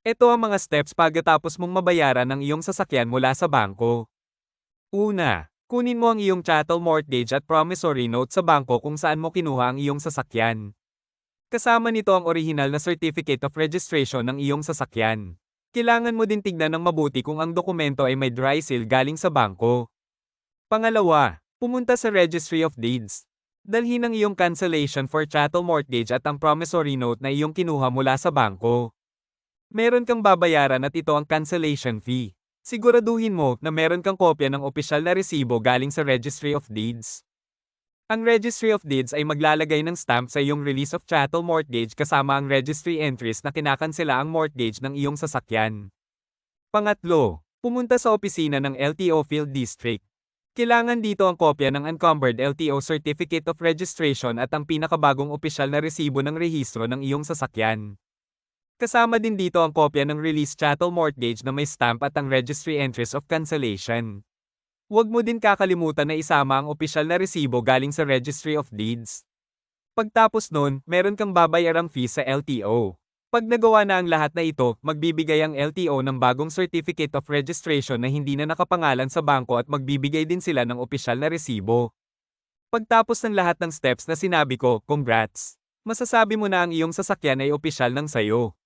Ito ang mga steps pagkatapos mong mabayaran ang iyong sasakyan mula sa bangko. Una, kunin mo ang iyong chattel mortgage at promissory note sa bangko kung saan mo kinuha ang iyong sasakyan. Kasama nito ang orihinal na certificate of registration ng iyong sasakyan. Kailangan mo din tignan ng mabuti kung ang dokumento ay may dry seal galing sa bangko. Pangalawa, pumunta sa Registry of Deeds. Dalhin ang iyong cancellation for chattel mortgage at ang promissory note na iyong kinuha mula sa bangko. Meron kang babayaran at ito ang cancellation fee. Siguraduhin mo na meron kang kopya ng opisyal na resibo galing sa Registry of Deeds. Ang Registry of Deeds ay maglalagay ng stamp sa iyong release of chattel mortgage kasama ang registry entries na kinakansela ang mortgage ng iyong sasakyan. Pangatlo, pumunta sa opisina ng LTO Field District. Kailangan dito ang kopya ng Encumbered LTO Certificate of Registration at ang pinakabagong opisyal na resibo ng rehistro ng iyong sasakyan. Kasama din dito ang kopya ng release chattel mortgage na may stamp at ang registry entries of cancellation. Huwag mo din kakalimutan na isama ang opisyal na resibo galing sa Registry of Deeds. Pagtapos nun, meron kang babayarang fee sa LTO. Pag nagawa na ang lahat na ito, magbibigay ang LTO ng bagong Certificate of Registration na hindi na nakapangalan sa bangko at magbibigay din sila ng opisyal na resibo. Pagtapos ng lahat ng steps na sinabi ko, congrats! Masasabi mo na ang iyong sasakyan ay opisyal ng sayo.